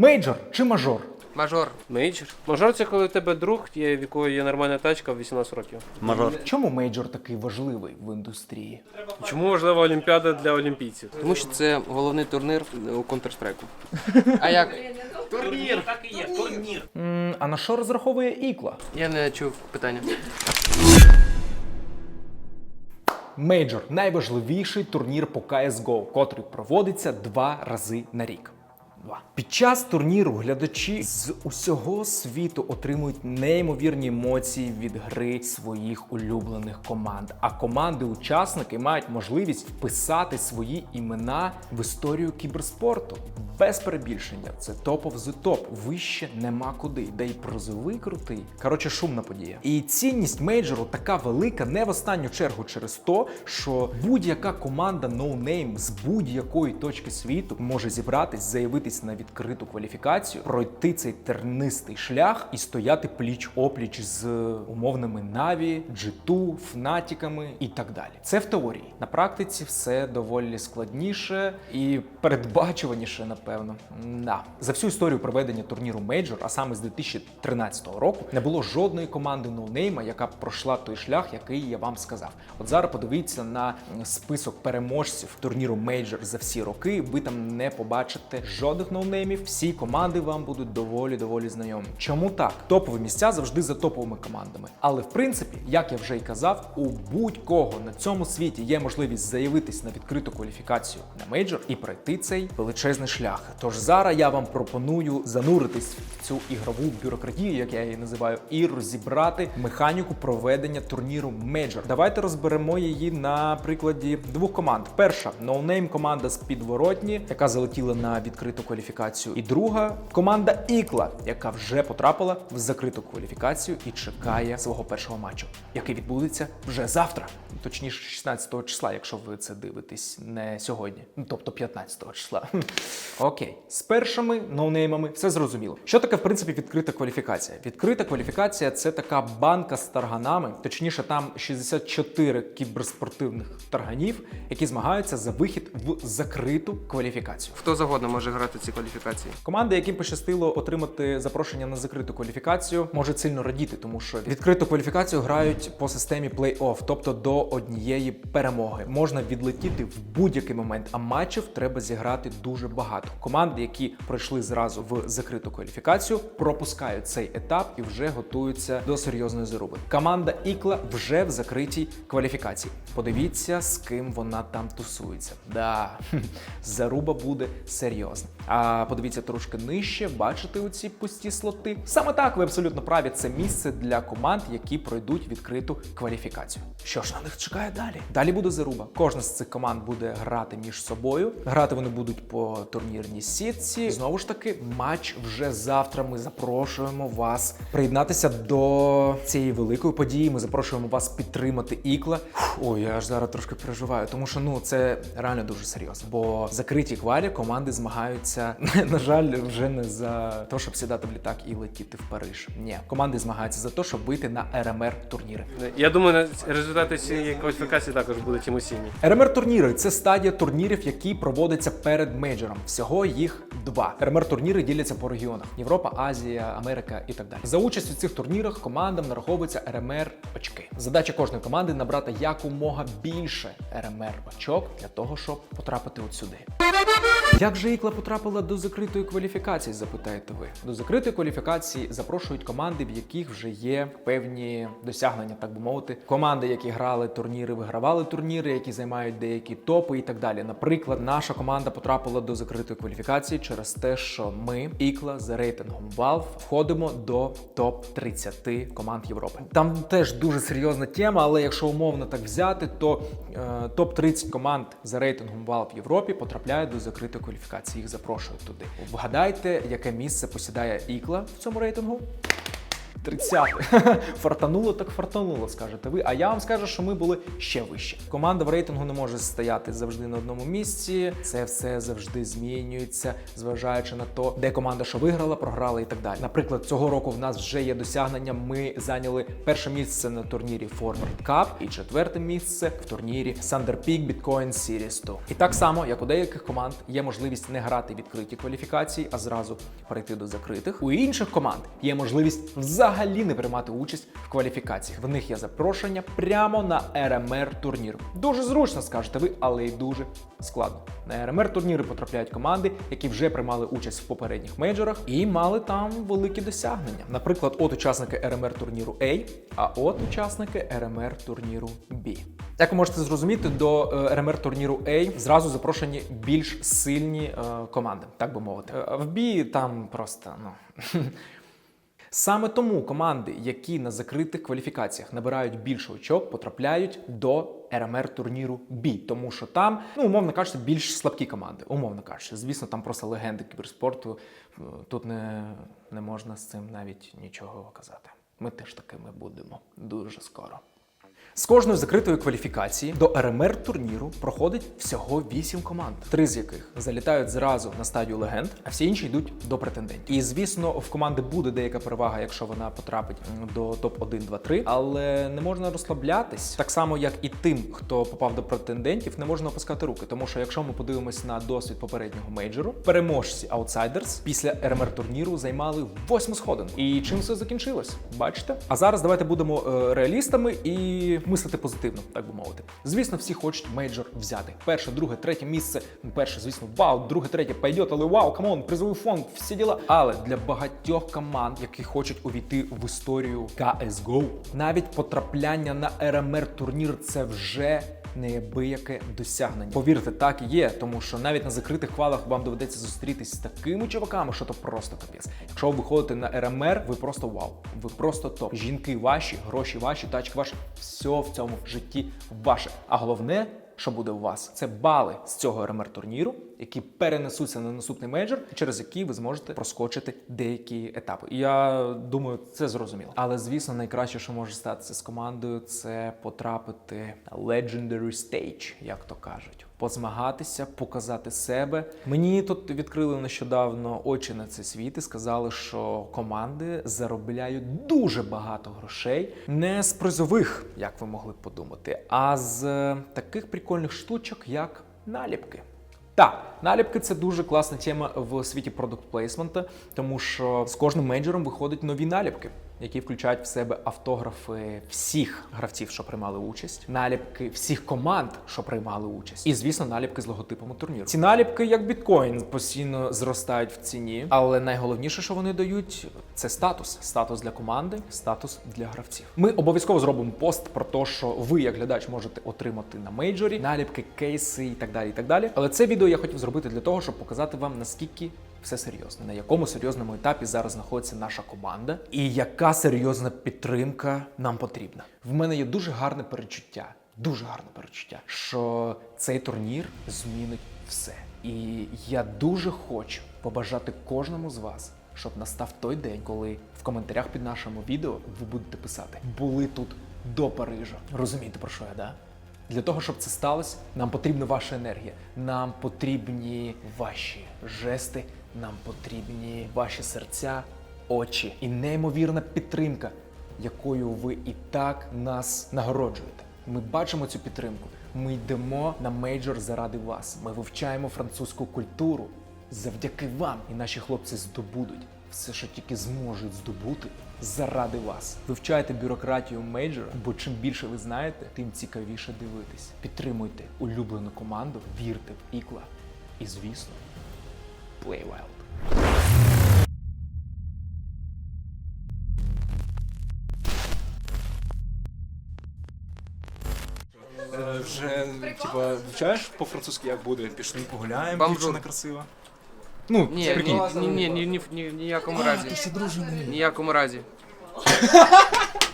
Мейджор чи мажор? Мажор. Мейджор. Мажор це коли в тебе друг, є, в якої є нормальна тачка в 18 років. Мажор. Чому мейджор такий важливий в індустрії? Чому важлива Олімпіада для олімпійців? Тому що це головний турнір у Counter-Strike. А як? турнір так і є. М, а на що розраховує ікла? Я не чув питання. Мейджор найважливіший турнір по CSGO, котрий проводиться два рази на рік. Під час турніру глядачі з усього світу отримують неймовірні емоції від гри своїх улюблених команд. А команди-учасники мають можливість вписати свої імена в історію кіберспорту. Без перебільшення, це топ of the топ. Вище нема куди. Да й призовий крутий. Коротше, шумна подія. І цінність мейджору така велика не в останню чергу через то, що будь-яка команда ноунейм з будь-якої точки світу може зібратись, заявитись на відкриту кваліфікацію, пройти цей тернистий шлях і стояти пліч опліч з умовними Наві, G2, Фнатіками і так далі. Це в теорії. На практиці все доволі складніше і передбачуваніше, напевно. Да. За всю історію проведення турніру Мейджор, а саме з 2013 року, не було жодної команди ноунейма, яка пройшла той шлях, який я вам сказав. От зараз подивіться на список переможців турніру Мейджор за всі роки. Ви там не побачите жодних ноунеймів. Всі команди вам будуть доволі доволі знайомі. Чому так? Топові місця завжди за топовими командами. Але в принципі, як я вже й казав, у будь-кого на цьому світі є можливість заявитись на відкриту кваліфікацію на мейджор і пройти цей величезний шлях. Тож зараз я вам пропоную зануритись в цю ігрову бюрократію, як я її називаю, і розібрати механіку проведення турніру мейджор. Давайте розберемо її на прикладі двох команд. Перша ноунейм команда з підворотні, яка залетіла на відкриту кваліфікацію, і друга команда Ікла, яка вже потрапила в закриту кваліфікацію і чекає свого першого матчу, який відбудеться вже завтра, точніше 16 числа, якщо ви це дивитесь не сьогодні, ну тобто 15 числа. Окей, з першими ноунеймами все зрозуміло. Що таке в принципі відкрита кваліфікація? Відкрита кваліфікація це така банка з тарганами, точніше, там 64 кіберспортивних тарганів, які змагаються за вихід в закриту кваліфікацію. Хто завгодно може грати ці кваліфікації. Команди, яким пощастило отримати запрошення на закриту кваліфікацію, можуть сильно радіти, тому що відкриту кваліфікацію грають по системі плей-офф, тобто до однієї перемоги. Можна відлетіти в будь-який момент, а матчів треба зіграти дуже багато. Команди, які пройшли зразу в закриту кваліфікацію, пропускають цей етап і вже готуються до серйозної заруби. Команда Ікла вже в закритій кваліфікації. Подивіться, з ким вона там тусується. Да, заруба буде серйозна. А подивіться трошки нижче, бачите оці пусті слоти. Саме так ви абсолютно праві. Це місце для команд, які пройдуть відкриту кваліфікацію. Що ж на них чекає далі? Далі буде заруба. Кожна з цих команд буде грати між собою. Грати вони будуть по турнірній сітці. Знову ж таки, матч вже завтра. Ми запрошуємо вас приєднатися до цієї великої події. Ми запрошуємо вас підтримати ікла. Ой, я аж зараз трошки переживаю, тому що ну це реально дуже серйозно. Бо в закритій квалі команди змагаються, на жаль, вже не за те, щоб сідати в літак і летіти в Париж. Ні, команди змагаються за те, щоб вийти на РМР турніри. Я думаю, на- результати цієї кваліфікації також будуть емоційні. РМР турніри це стадія турнірів, які проводяться перед мейджором. Всього їх два. РМР турніри діляться по регіонах: Європа, Азія, Америка і так далі. За участь у цих турнірах командам нараховуються РМР очки. Задача кожної команди набрати якомога більше РМР очок для того, щоб потрапити от сюди. Як же Ікла потрапила до закритої кваліфікації? Запитаєте ви. До закритої кваліфікації запрошують команди, в яких вже є певні досягнення, так би мовити. Команди, які грали турніри, вигравали турніри, які займають деякі топи і так далі. Наприклад, наша команда потрапила до закритої кваліфікації через те, що ми, Ікла, за рейтингом Valve, входимо до топ 30 команд Європи. Там теж дуже серйозна тема, але якщо умовно так взяти, то е, топ 30 команд за рейтингом Valve в Європі потрапляють до закритої кваліфікації. Їх запрошують туди. Вгадайте, яке місце посідає Ікла в цьому рейтингу? 30. Фартануло так фартануло, скажете ви. А я вам скажу, що ми були ще вище. Команда в рейтингу не може стояти завжди на одному місці. Це все завжди змінюється, зважаючи на то, де команда що виграла, програла і так далі. Наприклад, цього року в нас вже є досягнення. Ми зайняли перше місце на турнірі Forward Cup і четверте місце в турнірі Thunder Peak Bitcoin Series 2. І так само, як у деяких команд є можливість не грати відкриті кваліфікації, а зразу перейти до закритих. У інших команд є можливість взагалі не приймати участь в кваліфікаціях. В них є запрошення прямо на РМР турнір. Дуже зручно, скажете ви, але й дуже складно. На РМР турніри потрапляють команди, які вже приймали участь в попередніх мейджорах і мали там великі досягнення. Наприклад, от учасники РМР турніру A, а от учасники РМР турніру B. Як ви можете зрозуміти, до е, РМР турніру A зразу запрошені більш сильні е, команди, так би мовити. Е, В B там просто ну. Саме тому команди, які на закритих кваліфікаціях набирають більше очок, потрапляють до РМР турніру B, тому що там, ну умовно кажучи, більш слабкі команди. Умовно кажучи, звісно, там просто легенди кіберспорту. Е, Тут не, не можна з цим навіть нічого казати. Ми теж такими будемо дуже скоро. З кожної закритої кваліфікації до РМР турніру проходить всього 8 команд, три з яких залітають зразу на стадію легенд, а всі інші йдуть до претендентів. І звісно, в команди буде деяка перевага, якщо вона потрапить до топ 1 2 3 але не можна розслаблятись. Так само, як і тим, хто попав до претендентів, не можна опускати руки. Тому що якщо ми подивимось на досвід попереднього мейджору, переможці Outsiders після РМР турніру займали восьму сходинку. І чим все закінчилось? Бачите? А зараз давайте будемо е, реалістами і мислити позитивно, так би мовити. Звісно, всі хочуть мейджор взяти. Перше, друге, третє місце. Ну, перше, звісно, вау, друге, третє пойдет, але вау, камон, призовий фонд, всі діла. Але для багатьох команд, які хочуть увійти в історію CSGO, навіть потрапляння на РМР турнір це вже неабияке досягнення. Повірте, так і є, тому що навіть на закритих хвалах вам доведеться зустрітись з такими чуваками, що то просто капець. Якщо ви виходите на РМР, ви просто вау, ви просто топ. Жінки ваші, гроші ваші, тачки ваші, все в цьому житті ваше. А головне. Що буде у вас? Це бали з цього РМР турніру, які перенесуться на наступний мейджор, через які ви зможете проскочити деякі етапи. І я думаю, це зрозуміло. Але звісно, найкраще, що може статися з командою, це потрапити на Legendary Stage, як то кажуть. Позмагатися, показати себе. Мені тут відкрили нещодавно очі на цей світ і сказали, що команди заробляють дуже багато грошей не з призових, як ви могли б подумати, а з е, таких прикольних штучок, як наліпки. Так, наліпки це дуже класна тема в світі продукт плейсмента, тому що з кожним менеджером виходять нові наліпки, які включають в себе автографи всіх гравців, що приймали участь, наліпки всіх команд, що приймали участь, і звісно, наліпки з логотипами турніру. Ці наліпки, як біткоін, постійно зростають в ціні, але найголовніше, що вони дають, це статус. Статус для команди, статус для гравців. Ми обов'язково зробимо пост про те, що ви, як глядач, можете отримати на мейджорі наліпки, кейси і так далі. І так далі. Але це відео я хотів зробити для того, щоб показати вам наскільки. Все серйозно, на якому серйозному етапі зараз знаходиться наша команда, і яка серйозна підтримка нам потрібна. В мене є дуже гарне перечуття, дуже гарне перечуття, що цей турнір змінить все. І я дуже хочу побажати кожному з вас, щоб настав той день, коли в коментарях під нашим відео ви будете писати були тут до Парижа. Розумієте про що я, да? Для того, щоб це сталося, нам потрібна ваша енергія, нам потрібні ваші жести, нам потрібні ваші серця, очі і неймовірна підтримка, якою ви і так нас нагороджуєте. Ми бачимо цю підтримку. Ми йдемо на мейджор заради вас. Ми вивчаємо французьку культуру завдяки вам. І наші хлопці здобудуть все, що тільки зможуть здобути заради вас. Вивчайте бюрократію мейджора, бо чим більше ви знаєте, тим цікавіше дивитись. Підтримуйте улюблену команду, вірте в ікла. І звісно, play wild. Е, Вже типа вивчаєш по-французьки, як буде? Пішли погуляємо, дівчина красива. Ну, Ні, Прикинь. ні, ні, ні, ні, ні, ні, ніякому разі. Ти ще дружини. Ніякому разі.